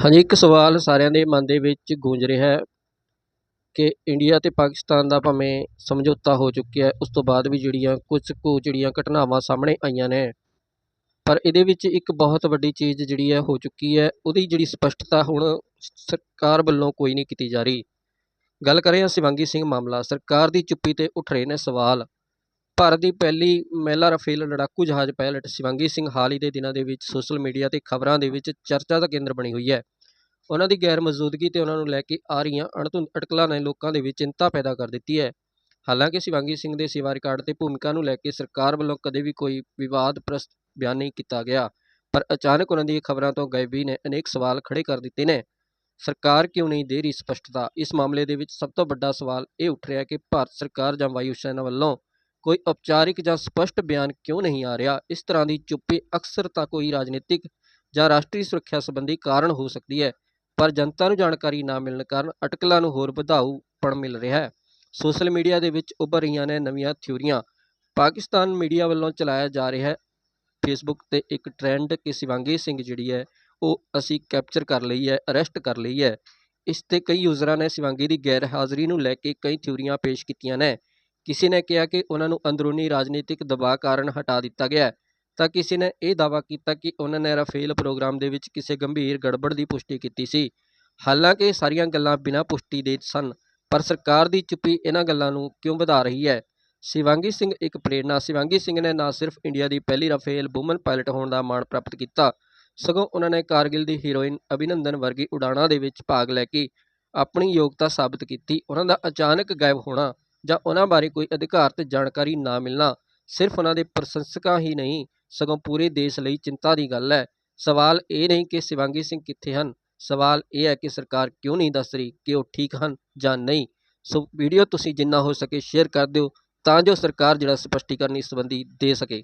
ਹਾਂਜੀ, ਇੱਕ ਸਵਾਲ ਸਾਰਿਆਂ ਦੇ ਮਨ ਦੇ ਵਿੱਚ ਗੂੰਜ ਰਿਹਾ ਹੈ ਕਿ ਇੰਡੀਆ ਅਤੇ ਪਾਕਿਸਤਾਨ ਦਾ ਭਾਵੇਂ ਸਮਝੌਤਾ ਹੋ ਚੁੱਕਿਆ ਉਸ ਤੋਂ ਬਾਅਦ ਵੀ ਜਿਹੜੀਆਂ ਕੁਝ ਕੁ ਜਿਹੜੀਆਂ ਘਟਨਾਵਾਂ ਸਾਹਮਣੇ ਆਈਆਂ ਨੇ, ਪਰ ਇਹਦੇ ਵਿੱਚ ਇੱਕ ਬਹੁਤ ਵੱਡੀ ਚੀਜ਼ ਜਿਹੜੀ ਹੈ ਹੋ ਚੁੱਕੀ ਹੈ, ਉਹਦੀ ਜਿਹੜੀ ਸਪਸ਼ਟਤਾ ਹੁਣ ਸਰਕਾਰ ਵੱਲੋਂ ਕੋਈ ਨਹੀਂ ਕੀਤੀ ਜਾ ਰਹੀ। ਗੱਲ ਕਰ ਰਹੇ ਹਾਂ ਸ਼ਿਵਾਂਗੀ ਸਿੰਘ ਮਾਮਲਾ, ਸਰਕਾਰ ਦੀ ਚੁੱਪੀ ਤੇ ਉੱਠ ਰਹੇ ਨੇ ਸਵਾਲ। ਭਾਰਤ ਦੀ ਪਹਿਲੀ ਮਹਿਲਾ ਰਫੇਲ ਲੜਾਕੂ ਜਹਾਜ਼ ਪਾਇਲਟ ਸ਼ਿਵਾਂਗੀ ਸਿੰਘ ਹਾਲ ਹੀ ਦੇ ਦਿਨਾਂ ਦੇ ਵਿੱਚ ਸੋਸ਼ਲ ਮੀਡੀਆ ਤੇ ਖਬਰਾਂ ਦੇ ਵਿੱਚ ਚਰਚਾ ਦਾ ਕੇਂਦਰ ਬਣੀ ਹੋਈ ਹੈ। ਉਹਨਾਂ ਦੀ ਗੈਰ ਮੌਜੂਦਗੀ ਤੇ ਉਹਨਾਂ ਨੂੰ ਲੈ ਕੇ ਆ ਰਹੀਆਂ ਅਣਧੁੰਦ ਅਟਕਲਾਂ ਨੇ ਲੋਕਾਂ ਦੇ ਵਿੱਚ ਚਿੰਤਾ ਪੈਦਾ ਕਰ ਦਿੱਤੀ ਹੈ। ਹਾਲਾਂਕਿ ਸ਼ਿਵਾਂਗੀ ਸਿੰਘ ਦੇ ਸੇਵਾ ਰਿਕਾਰਡ ਤੇ ਭੂਮਿਕਾ ਨੂੰ ਲੈ ਕੇ ਸਰਕਾਰ ਵੱਲੋਂ ਕਦੇ ਵੀ ਕੋਈ ਵਿਵਾਦਪ੍ਰਸਤ ਬਿਆਨ ਨਹੀਂ ਕੀਤਾ ਗਿਆ, ਪਰ ਅਚਾਨਕ ਉਹਨਾਂ ਦੀ ਖਬਰਾਂ ਤੋਂ ਗਾਇਬੀ ਨੇ, ਅਨੇਕ ਸਵਾਲ ਖੜੇ ਕਰ ਦਿੱਤੇ ਨੇ। ਸਰਕਾਰ ਕਿਉਂ ਨਹੀਂ ਦੇ ਰਹੀ ਸਪਸ਼ਟਤਾ? ਇਸ ਮਾਮਲੇ ਦੇ ਵਿੱਚ ਸਭ ਤੋਂ ਵੱਡਾ ਸਵਾਲ ਇਹ ਉੱਠ ਰਿਹਾ ਕਿ ਭਾਰਤ ਸਰਕਾਰ ਜਾਂ ਵਾਯੂ ਸੈਨਾ ਵੱਲੋਂ ਕੋਈ ਔਪਚਾਰਿਕ ਜਾਂ ਸਪਸ਼ਟ ਬਿਆਨ ਕਿਉਂ ਨਹੀਂ ਆ ਰਿਹਾ? ਇਸ ਤਰ੍ਹਾਂ ਦੀ ਚੁੱਪੀ ਅਕਸਰ ਤਾਂ ਕੋਈ ਰਾਜਨੀਤਿਕ ਜਾਂ ਰਾਸ਼ਟਰੀ ਸੁਰੱਖਿਆ ਸੰਬੰਧੀ ਕਾਰਨ ਹੋ ਸਕਦੀ ਹੈ, ਪਰ ਜਨਤਾ ਨੂੰ ਜਾਣਕਾਰੀ ਨਾ ਮਿਲਣ ਕਾਰਨ ਅਟਕਲਾਂ ਨੂੰ ਹੋਰ ਵਧਾਊਪਣ ਮਿਲ ਰਿਹਾ ਹੈ। ਸੋਸ਼ਲ ਮੀਡੀਆ ਦੇ ਵਿੱਚ ਉੱਭਰ ਰਹੀਆਂ ਨੇ ਨਵੀਆਂ ਥਿਊਰੀਆਂ। ਪਾਕਿਸਤਾਨ ਮੀਡੀਆ ਵੱਲੋਂ ਚਲਾਇਆ ਜਾ ਰਿਹਾ ਹੈ ਫੇਸਬੁੱਕ ਤੇ ਇੱਕ ਟ੍ਰੈਂਡ ਕਿ ਸ਼ਿਵਾਂਗੀ ਸਿੰਘ ਜਿਹੜੀ ਹੈ, ਉਹ ਅਸੀਂ ਕੈਪਚਰ ਕਰ ਲਈ ਹੈ, ਅਰੈਸਟ ਕਰ ਲਈ ਹੈ। ਇਸ ਤੇ ਕਈ ਯੂਜ਼ਰਾਂ ਨੇ ਸ਼ਿਵਾਂਗੀ ਦੀ ਗੈਰ ਹਾਜ਼ਰੀ ਨੂੰ ਲੈ ਕੇ ਕਈ ਥਿਊਰੀਆਂ ਪੇਸ਼ ਕੀਤੀਆਂ ਨੇ। ਕਿਸੇ ਨੇ ਕਿਹਾ ਕਿ ਉਹਨਾਂ ਨੂੰ ਅੰਦਰੂਨੀ ਰਾਜਨੀਤਿਕ ਦਬਾਅ ਕਾਰਨ ਹਟਾ ਦਿੱਤਾ ਗਿਆ ਹੈ, ਤਾਂ ਕਿਸੇ ਨੇ ਇਹ ਦਾਅਵਾ ਕੀਤਾ ਕਿ ਉਹਨਾਂ ਨੇ ਰਾਫੇਲ ਪ੍ਰੋਗਰਾਮ ਦੇ ਵਿੱਚ ਕਿਸੇ ਗੰਭੀਰ ਗੜਬੜ ਦੀ ਪੁਸ਼ਟੀ ਕੀਤੀ ਸੀ। ਹਾਲਾਂਕਿ ਇਹ ਸਾਰੀਆਂ ਗੱਲਾਂ ਬਿਨਾਂ ਪੁਸ਼ਟੀ ਦੇ ਸਨ, ਪਰ ਸਰਕਾਰ ਦੀ ਚੁੱਪੀ ਇਹਨਾਂ ਗੱਲਾਂ ਨੂੰ ਕਿਉਂ ਵਧਾ ਰਹੀ ਹੈ? ਸ਼ਿਵਾਂਗੀ ਸਿੰਘ ਇੱਕ ਪ੍ਰੇਰਨਾ ਸ਼ਿਵਾਂਗੀ ਸਿੰਘ ਨੇ ਨਾ ਸਿਰਫ ਇੰਡੀਆ ਦੀ ਪਹਿਲੀ ਰਾਫੇਲ ਵੂਮਨ ਪਾਇਲਟ ਹੋਣ ਦਾ ਮਾਣ ਪ੍ਰਾਪਤ ਕੀਤਾ, ਸਗੋਂ ਉਹਨਾਂ ਨੇ ਕਾਰਗਿਲ ਦੀ ਹੀਰੋਇਨ ਅਭਿਨੰਦਨ ਵਰਗੀ ਉਡਾਣਾਂ ਦੇ ਵਿੱਚ ਭਾਗ ਲੈ ਕੇ ਆਪਣੀ ਯੋਗਤਾ ਸਾਬਤ ਕੀਤੀ। ਉਹਨਾਂ ਦਾ ਅਚਾਨਕ ਗਾਇਬ ਹੋਣਾ ਜਾਂ ਉਹਨਾਂ ਬਾਰੇ ਕੋਈ ਅਧਿਕਾਰਤ ਜਾਣਕਾਰੀ ਨਾ ਮਿਲਣਾ, ਸਿਰਫ ਉਹਨਾਂ ਦੇ ਪ੍ਰਸ਼ੰਸਕਾਂ ਹੀ ਨਹੀਂ, ਸਗੋਂ ਪੂਰੇ ਦੇਸ਼ ਲਈ ਚਿੰਤਾ ਦੀ ਗੱਲ ਹੈ। ਸਵਾਲ ਇਹ ਨਹੀਂ ਕਿ ਸ਼ਿਵਾਂਗੀ ਸਿੰਘ ਕਿੱਥੇ ਹਨ, ਸਵਾਲ ਇਹ ਹੈ ਕਿ ਸਰਕਾਰ ਕਿਉਂ ਨਹੀਂ ਦੱਸ ਰਹੀ ਕਿ ਉਹ ਠੀਕ ਹਨ ਜਾਂ ਨਹੀਂ। ਸੋ ਵੀਡੀਓ ਤੁਸੀਂ ਜਿੰਨਾ ਹੋ ਸਕੇ ਸ਼ੇਅਰ ਕਰ ਦਿਓ ਤਾਂ ਜੋ ਸਰਕਾਰ ਜਿਹੜਾ ਸਪਸ਼ਟੀਕਰਨ ਇਸ ਸੰਬੰਧੀ ਦੇ ਸਕੇ।